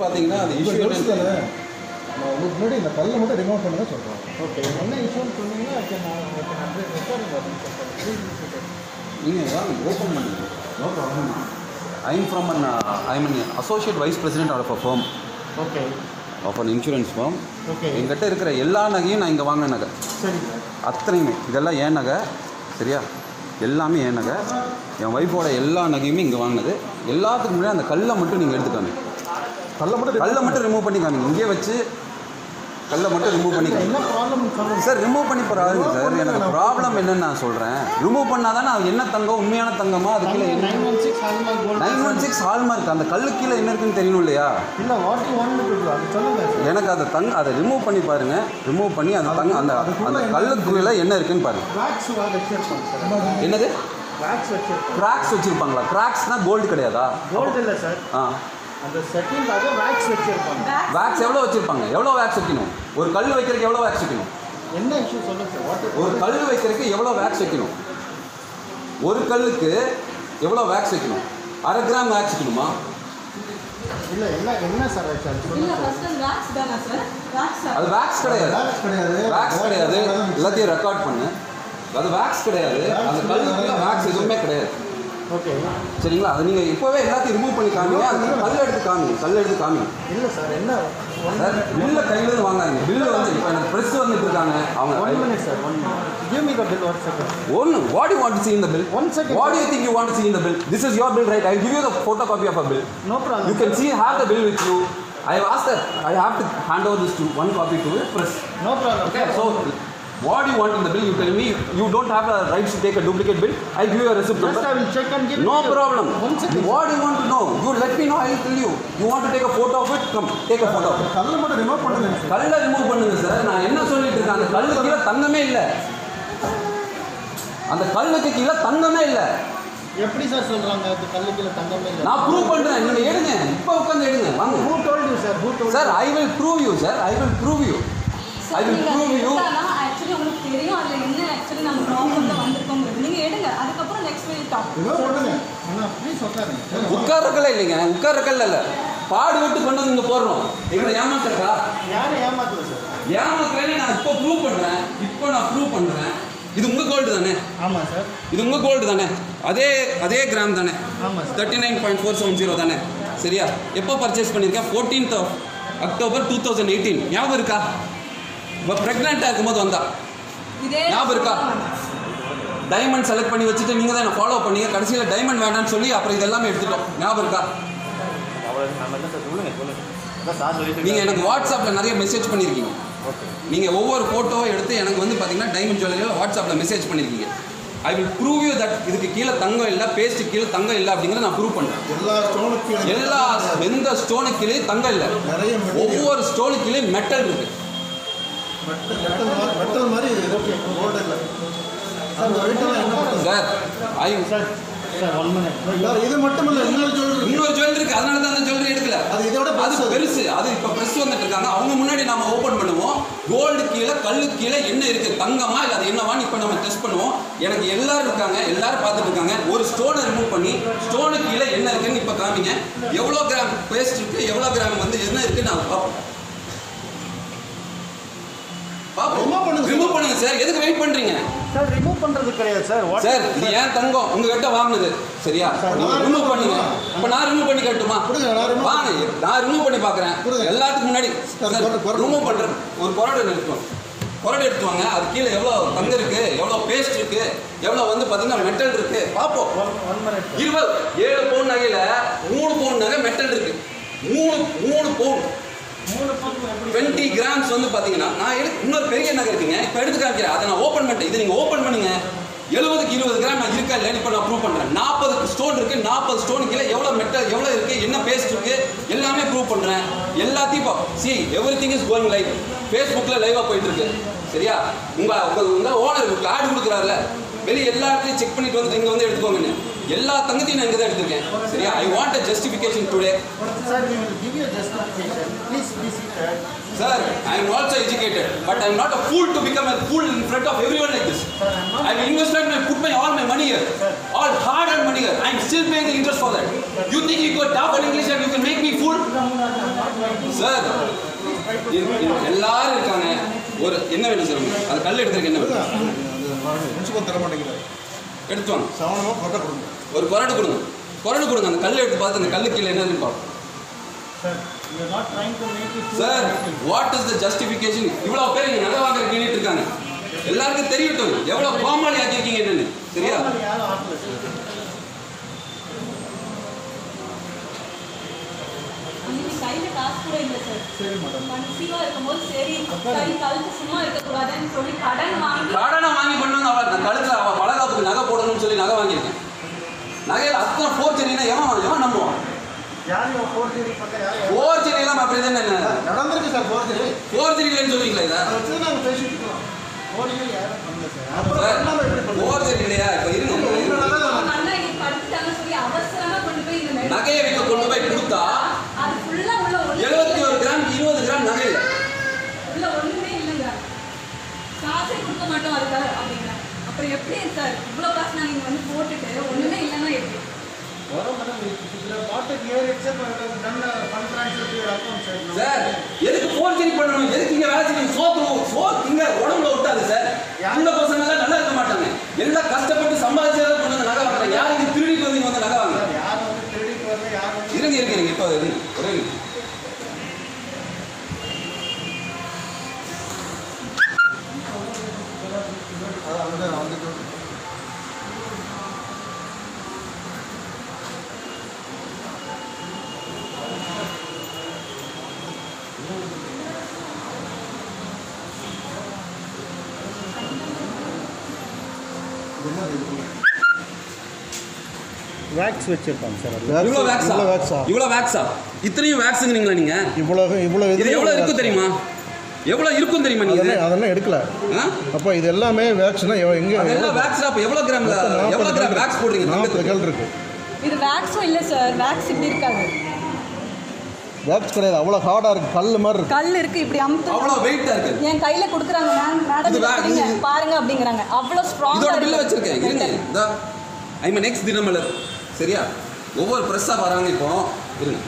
பார்த்தீங்கன்னா அது இஷ்யூ முன்னாடி இந்த கல்லை மட்டும் ரிமூவ் பண்ணுங்க ஓகே. என்ன இஷ்யூன்னு சொன்னீங்கன்னா. நீங்கள் ஓப்பன் பண்ணுங்க. No problem from an I mean associate vice president of a firm. Okay of an insurance okay எங்கிட்ட இருக்கிற எல்லா நகையும் நான் இங்கே வாங்கின நகை. சரி. அத்தனையுமே. இதெல்லாம் ஏன் நகை? சரியா? எல்லாமே ஏன் நகை? என் ஒய்ஃபோட எல்லா நகையுமே இங்கே வாங்கினது. எல்லாத்துக்கும் முன்னாடி அந்த கல்லை மட்டும் நீங்கள் எடுத்துக்காங்க கல்லை மட்டும் கல்லை மட்டும் ரிமூவ் பண்ணி காமிங்க இங்கே வச்சு கல்லை மட்டும் ரிமூவ் பண்ணி என்ன ப்ராப்ளம் சார் ரிமூவ் பண்ணி போகிறாருங்க சார். எனக்கு ப்ராப்ளம் என்னன்னு நான் சொல்கிறேன் ரிமூவ் பண்ணால் தானே அது என்ன தங்கம்? உண்மையான தங்கமா? அது கீழே nine one six hallmark nine one six hallmark அந்த கல்லு கீழே என்ன இருக்குன்னு தெரியணும் இல்லையா இல்லை எனக்கு அதை தங்க அதை ரிமூவ் பண்ணி பாருங்க. ரிமூவ் பண்ணி அந்த தங்க அந்த அந்த கல்லுக்குள்ள என்ன இருக்குன்னு பாருங்க. என்னது? கிராக்ஸ் வச்சிருப்பாங்களா? கிராக்ஸ்னா கோல்டு கிடையாதா? கோல்டு இல்லை சார். ஆ. அந்த செட்டிங்காக வேக்ஸ் வச்சிருப்பாங்க. வேக்ஸ் எவ்வளோ வச்சிருப்பாங்க? எவ்வளோ வேக்ஸ் வைக்கணும்? ஒரு கல் வைக்கிறதுக்கு எவ்வளோ வேக்ஸ் வைக்கணும்? என்ன இஷ்யூ சொல்லுங்க சார் வாட் ஒரு கல் வைக்கிறதுக்கு எவ்வளோ வேக்ஸ் வைக்கணும்? ஒரு கல்லுக்கு எவ்வளோ வேக்ஸ் வைக்கணும்? அரை கிராம் வேக்ஸ் வைக்கணுமா? இல்லை என்ன என்ன சார் அது வேக்ஸ் தானே சார் வேக்ஸ் அது வேக்ஸ் கிடையாது. வேக்ஸ் கிடையாது. வேக்ஸ் கிடையாது. எல்லாத்தையும் ரெக்கார்ட் பண்ணு. அது வேக்ஸ் கிடையாது. அந்த கல்லுக்குள்ள வேக்ஸ் எதுவுமே கிடையாது. ஓகே சரிங்களா அது நீங்கள் இப்போவே எல்லாத்தையும் ரிமூவ் பண்ணி காமிங்க அது கல் எடுத்து காமிங்க கல் எடுத்து காமிங்க இல்லை சார் என்ன ஒன் சார் பில்லை கையிலேருந்து வாங்காதீங்க பில்லு வந்து இப்போ எனக்கு ப்ரெஸ் வந்துட்டு இருக்காங்க ஒன் அவங்க minute sir one give me the bill one second ஒன்று what you want to see in the bill One second. what do you think you want to see in the bill this is your bill right i give you the photocopy of a bill no problem you can see have the bill with you i have asked that i have to hand over this to one copy to the press no problem okay so what do you want in the bill you tell me you don't have a right to take a duplicate bill i give you a receipt Just I will check and give no problem One second. what do you want to know you let me know i will tell you you want to take a photo of it come take a photo கல்லை மட்டும் remove பண்ணுங்க கல்லை remove பண்ணுங்க sir நான் என்ன சொல்லிட்டு இருக்கேன் அந்த கல்லு கீழே தங்கமே இல்லை அந்த கல்லுக்கு கீழே தங்கமே இல்லை எப்படி சார் சொல்றாங்க அது கல்லுக்குள்ள தங்கமே இல்லை நான் ப்ரூவ் பண்றேன் நீங்க எடுங்க இப்போ உட்காந்து எடுங்க வாங்க who told you sir who told sir I will prove you sir I will prove you I will prove you actually உங்களுக்கு தெரியும் அதுல என்ன ஆக்சுவலி நம்ம ப்ராப்ளம்ல வந்திருக்கோங்கிறது. நீங்க எடுங்க. அதுக்கப்புறம் நெக்ஸ்ட் வீக் டாக் ரிமூவ் பண்ணுங்க அண்ணா ப்ளீஸ் உட்காருங்க. உட்கார்றக்கல இல்லைங்க. உட்கார்றக்கல்ல இல்லை. பாடு விட்டு கொண்டு வந்து இங்க போடுறோம். எங்களை ஏமாத்துறா யாரும் ஏமாத்தல சார் ஏமாத்துறேன்னு நான் இப்போ ப்ரூவ் பண்றேன். இப்போ நான் ப்ரூவ் பண்றேன். இது உங்க கோல்டு தானே? ஆமாம் சார் இது உங்க கோல்டு தானே? அதே அதே கிராம் தானே? ஆமாம் thirty nine point four seven zero தானே? சரியா? எப்போ பர்ச்சேஸ் பண்ணியிருக்கேன் fourteenth of October two thousand eighteen ஞாபகம் இருக்கா? இப்போ ப்ரெக்னெண்ட்டாக இருக்கும்போது வந்தா. ஞாபகம் இருக்கா? டைமண்ட் செலக்ட் பண்ணி வச்சுட்டு நீங்கள் தான் என்ன ஃபாலோ பண்ணீங்க? கடைசியில் டைமண்ட் வேண்டாம்னு சொல்லி அப்புறம் இதெல்லாமே எடுத்துட்டோம். ஞாபகம் இருக்கா? நீங்கள் எனக்கு வாட்ஸ்அப்பில் நிறைய மெசேஜ் பண்ணியிருக்கீங்க நீங்கள் ஒவ்வொரு ஃபோட்டோவை எடுத்து எனக்கு வந்து பார்த்தீங்கன்னா டைமண்ட் ஜுவல்லரியில் வாட்ஸ்அப்பில் மெசேஜ் பண்ணியிருக்கீங்க I will prove you that இதுக்கு கீழே தங்கம் இல்லை பேஸ்ட்டு கீழே தங்கம் இல்லை அப்படிங்கிறத நான் ப்ரூவ் பண்ணுறேன் எல்லா ஸ்டோனுக்கு எல்லா எந்த ஸ்டோனுக்கு கீழே தங்கம் இல்லை. ஒவ்வொரு ஸ்டோனுக்கு கீழே மெட்டல் இருக்கு. மெட்டல் மாதிரி கோல்டு இல்லை சார் வெயிட்டெல்லாம் என்ன பண்ணுறது sir I sir sir one minute sir இது மட்டும் இல்லை இன்னொரு ஜுவல்லரி இன்னொரு ஜுவல்லரி இருக்கு அதனால தான் அந்த ஜுவல்லரி எடுக்கல அது இதோட அது பெருசு. பெருசு அது இப்போ ப்ரெஸ் வந்துட்டு இருக்காங்க அவங்க முன்னாடி நம்ம ஓப்பன் பண்ணுவோம். கோல்டு கீழே கல்லு கீழே என்ன இருக்கு? தங்கமா இல்லை அது என்னவான்னு இப்போ நம்ம டெஸ்ட் பண்ணுவோம். எனக்கு எல்லாரும் இருக்காங்க. எல்லாரும் பார்த்துட்டு இருக்காங்க. ஒரு ஸ்டோனை ரிமூவ் பண்ணி ஸ்டோனு கீழே என்ன இருக்குன்னு இப்போ காமிங்க. எவ்வளோ கிராம் பேஸ்ட் இருக்கு? எவ்வளோ கிராம் வந்து என்ன இருக்கு நான் பார்ப்போம். பண்ணுங்க சார்? எதுக்கு வெயிட் பண்றீங்க? சார் ரிமூவ் பண்றது கிடையாது சார். சார் இது ஏன் தங்கம்? உங்ககிட்ட வாங்கினது. சரியா? ரிமூவ் பண்ணுங்க. இப்போ நான் ரிமூவ் பண்ணி கட்டுமா வாங்க நான் ரிமூவ் பண்ணி பார்க்குறேன். எல்லாத்துக்கும் முன்னாடி. ரிமூவ் பண்ணுறேன் ஒரு கொரடு எடுத்துவோம் கொரடு எடுத்துவாங்க அது கீழே எவ்வளோ தங்கம் இருக்கு எவ்வளோ பேஸ்ட் இருக்கு எவ்வளோ வந்து பார்த்தீங்கன்னா மெட்டல் இருக்கு. பார்ப்போம் இருபது ஏழு பவுன் நகையில் மூணு பவுன் நகை மெட்டல் இருக்கு. மூணு மூணு பவுன் டுவெண்ட்டி கிராம்ஸ் வந்து பார்த்தீங்கன்னா நான் எடுத்து இன்னொரு பெரிய நகை இருக்குங்க. இப்போ எடுத்து காமிக்கிறேன். அதை நான் ஓப்பன் பண்ணிட்டேன். இதை நீங்கள் ஓப்பன் பண்ணுங்க. எழுபதுக்கு இருபது கிராம் நான் இருக்கா இல்லைன்னு இப்போ நான் ப்ரூவ் பண்ணுறேன் நாற்பது ஸ்டோன் இருக்கு. நாற்பது ஸ்டோன் கீழே எவ்வளோ மெட்டல் எவ்வளோ இருக்கு என்ன பேஸ்ட் இருக்கு எல்லாமே ப்ரூவ் பண்ணுறேன் எல்லாத்தையும் இப்போ see everything is going live ஃபேஸ்புக்கில் லைவாக போயிட்டு இருக்கு. சரியா? உங்கள் உங்கள் உங்கள் ஓனர் ஆடு கொடுக்குறாருல. வெளியே எல்லா இடத்துலையும் செக் பண்ணிட்டு வந்து இங்கே வந்து எடுத்துக்கோங்கன்னு. எல்லா தங்கத்தையும் நான் இங்கே தான் எடுத்திருக்கேன் சரியா I want a justification today sir we will give you a justification please be seated Sir, I am also educated, but I am not a fool to become a fool in front of everyone like this. Sir, I'm not- I have invested my put my all my money here, all hard earned money here. I am still paying the interest for that. You think you got top on English and you can make me fool? Sir, எல்லாரும் இருக்காங்க ஒரு என்ன வேணும் sir உங்களுக்கு? அது கல் எடுத்துருக்கு என்ன வேணும் முன்சிபல் தர மாட்டேங்கிறாரு எடுத்து வாங்க சவணமாக ஃபோட்டோ கொடுங்க ஒரு கொரடு கொடுங்க. கொரடு கொடுங்க அந்த கல் எடுத்து பார்த்து அந்த கல்லு கீழே என்னன்னு பார்ப்போம். Sir what is the justification இவ்வளோ பேர் இங்கே நகை வாங்குற கேட்டுட்டு இருக்காங்க. எல்லாருக்கும் தெரியட்டும். எவ்வளோ கோமாளி ஆக்கியிருக்கீங்க என்னன்னு. சரியா? கையில காசு கூட இல்லை சார் சரி மேடம் கன்சீவா இருக்கும்போது சரி கை கழுத்து சும்மா இருக்கக்கூடாதுன்னு சொல்லி கடன் வாங்கி கடனை வாங்கி ஃபோர்ஜரி ஃபோர்ஜரி எல்லாம் அப்படி தானே நடந்திருக்கு சார் போகிறது ஃபோர்ஜரி இல்லைன்னு சொல்லுவீங்களா இதை? நாங்கள் பேசிட்டு இருக்கோம். ஃபோர்ஜரி யாரும் பண்ணல சார்? ஃபோர்ஜரி இல்லையா? இப்போ இருங்க. நகையை விற்க கொண்டு போய் கொடுத்தா அது ஃபுல்லா உள்ள ஒண்ணு எழுபத்தி ஒரு கிராம் இருபது கிராம் நகை. இல்லை உள்ள ஒண்ணுமே இல்லைங்க. காசே கொடுக்க மாட்டோம் அதுக்காக அப்படிங்கிறாங்க அப்புறம் எப்படி சார்? இவ்வளோ காசு நாங்கள் இங்கே வந்து போட்டுட்டு ஒண்ணுமே இல்லைன்னா எப்படி? சார் எதுக்கு ஃபோர்ஜரி பண்ணணும்? எதுக்கு இங்க வேலை செய்யணும் சோத்து சோத்து இங்க உடம்புல விட்டாது சார் அந்த பசங்க எல்லாம் நல்லா இருக்க மாட்டாங்க எல்லாம் கஷ்டப்பட்டு சம்பாதிச்சதை கொண்டு வந்து நகை வாங்குறாங்க யார் இங்க திருடிட்டு வந்து இங்க வந்து நகை வாங்க யார் வந்து திருடிட்டு வரல யார் வந்து இருங்க இருங்க இருங்க இப்போ இருங்க ஒரே நிமிஷம். அது வந்து வந்துட்டு வேக்ஸ் வச்சிருப்பாங்க சார் இவ்வளோ வேக்ஸா இவ்வளோ வேக்ஸா இவ்வளோ வேக்ஸா இத்தனையும் வேக்ஸுங்கிறீங்களா நீங்க? இவ்வளோ இவ்வளோ இது எவ்வளோ இருக்கும் தெரியுமா? எவ்வளோ இருக்கும் தெரியுமா நீங்க இது? அதெல்லாம் எடுக்கல? அப்போ இது எல்லாமே வேக்ஸ்னா எங்கே அதெல்லாம் வேக்ஸ்ல அப்போ எவ்வளோ கிராம்ல எவ்வளோ கிராம் வேக்ஸ் போடுறீங்க? நாற்பது? கல் இருக்கு. இது வேக்ஸும் இல்லை சார் வேக்ஸ் இப்படி இருக்காது. வேக்ஸ் கிடையாது அவ்வளோ ஹார்டாக இருக்கு. கல் மாதிரி இருக்கு. கல் இருக்கு. இப்படி அமுத்து அவ்வளோ வெயிட்டா இருக்கு. என் கையில கொடுக்குறாங்க மேம் மேடம் பாருங்க அப்படிங்கிறாங்க. அவ்வளோ இதோட ஸ்ட்ராங்கா பில்ல வச்சிருக்கேன். இருங்க. இதா. ஐ நெக்ஸ்ட் தினமலர் சரியா? ஒவ்வொரு ப்ரெஸ்ஸாக வராங்க இப்போ. இருங்க.